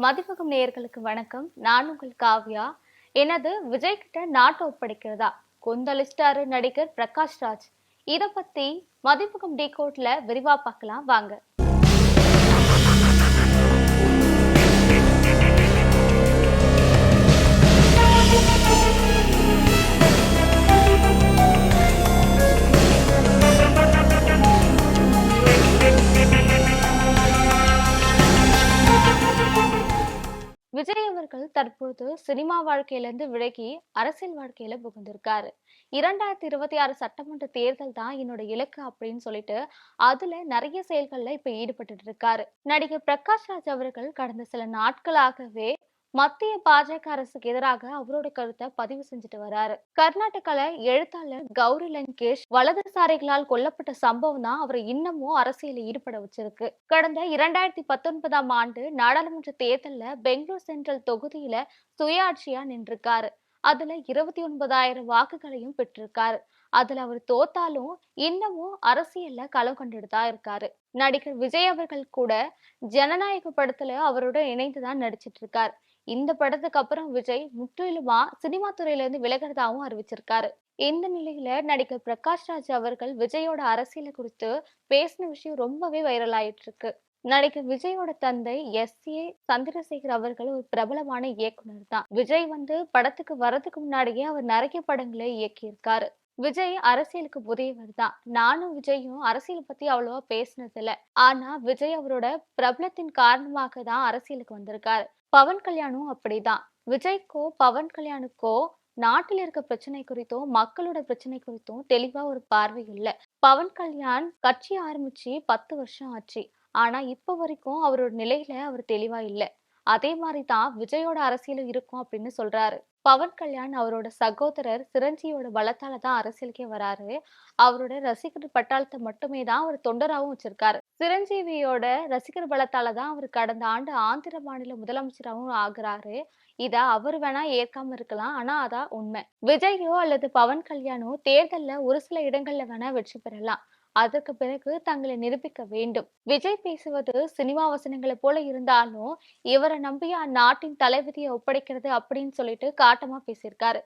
மதிப்பகம் நேயர்களுக்கு வணக்கம். நான் உங்கள் காவ்யா. எனது விஜய் கிட்ட நாட்டை ஒப்படைக்கிறதா? கொந்தளிஸ்டாரு நடிகர் பிரகாஷ் ராஜ் இத பத்தி மதிப்பகம் டி கோட்ல விரிவா பார்க்கலாம். வாங்க. விஜய் அவர்கள் தற்பொழுது சினிமா வாழ்க்கையிலிருந்து விலகி அரசியல் வாழ்க்கையில புகுந்திருக்காரு. இரண்டாயிரத்தி இருபத்தி ஆறு சட்டமன்ற தேர்தல் தான் என்னோட இலக்கு அப்படின்னு சொல்லிட்டு அதுல நிறைய செயல்கள்ல இப்ப ஈடுபட்டு இருக்காரு. நடிகர் பிரகாஷ் ராஜ் அவர்கள் கடந்த சில நாட்களாகவே மத்திய பாஜக அரசுக்கு எதிராக அவரோட கருத்தை பதிவு செஞ்சுட்டு வராரு. கர்நாடகால எழுத்தாளர் கௌரி லங்கேஷ் வலதுசாரிகளால் கொல்லப்பட்ட சம்பவம் தான் அவரை இன்னமும் அரசியலில் ஈடுபட வச்சிருக்கு. கடந்த இரண்டாயிரத்தி பத்தொன்பதாம் ஆண்டு நாடாளுமன்ற தேர்தல்ல பெங்களூர் சென்ட்ரல் தொகுதியில சுயாட்சியா நின்றிருக்காரு. அதுல இருபத்தி ஒன்பதாயிரம் வாக்குகளையும் பெற்றிருக்காரு. அதுல அவர் தோத்தாலும் இன்னமும் அரசியல்ல களம் கண்டுட்டு தான் இருக்காரு. நடிகர் விஜய் அவர்கள் கூட ஜனநாயக படத்துல அவரோட இணைந்துதான் நடிச்சிட்டு இருக்காரு. இந்த படத்துக்கு அப்புறம் விஜய் முற்றிலுமா சினிமா துறையில இருந்து விலகிறதாவும் அறிவிச்சிருக்காரு. இந்த நிலையில நடிகர் பிரகாஷ் ராஜ் அவர்கள் விஜயோட அரசியல குறித்து பேசின விஷயம் ரொம்பவே வைரல் ஆயிட்டு இருக்கு நடிகர் விஜயோட தந்தை எஸ். ஏ. சந்திரசேகர் அவர்கள் ஒரு பிரபலமான இயக்குனர் தான். விஜய் வந்து படத்துக்கு வரதுக்கு முன்னாடியே அவர் நிறைய படங்களை இயக்கியிருக்காரு. விஜய் அரசியலுக்கு புதியவர் தான். நானும் விஜயும் அரசியல் பத்தி அவ்வளவா பேசினது இல்ல ஆனா விஜய் அவரோட பிரபலத்தின் காரணமாக தான் அரசியலுக்கு வந்திருக்காரு. பவன் கல்யாணும் அப்படிதான். விஜய்க்கோ பவன் கல்யாணுக்கோ நாட்டில் இருக்க பிரச்சனை குறித்தும் மக்களோட பிரச்சனை குறித்தும் தெளிவா ஒரு பார்வை இல்லை. பவன் கல்யாண் கட்சி ஆரம்பிச்சு பத்து வருஷம் ஆச்சு. ஆனா இப்ப வரைக்கும் அவரோட நிலையில அவர் தெளிவா இல்லை. அதே மாதிரி தான் விஜயோட அரசியலும் இருக்கும் அப்படின்னு சொல்றாரு. பவன் கல்யாண் அவரோட சகோதரர் சிரஞ்சீவியோட பலத்தால தான் அரசியலுக்கே வராரு. அவரோட ரசிகர் பட்டாளத்தை மட்டுமே தான் அவர் தொண்டராகவும் வச்சிருக்காரு. சிரஞ்சீவியோட ரசிகர் பலத்தால தான் அவர் கடந்த ஆண்டு ஆந்திர மாநில முதலமைச்சராகவும் ஆகுறாரு. இத அவர் வேணா ஏற்காம இருக்கலாம். ஆனா அதான் உண்மை. விஜயோ அல்லது பவன் கல்யாணோ தேர்தல்ல ஒரு சில இடங்கள்ல வேணா வெற்றி பெறலாம். அதற்கு பிறகு தங்களை நிரூபிக்க வேண்டும். விஜய் பேசுவது சினிமா வசனங்களை போல இருந்தாலும் இவரை நம்பி அந்நாட்டின் தலைவிதியை ஒப்படைக்கிறது அப்படின்னு சொல்லிட்டு காட்டமா பேசியிருக்காரு.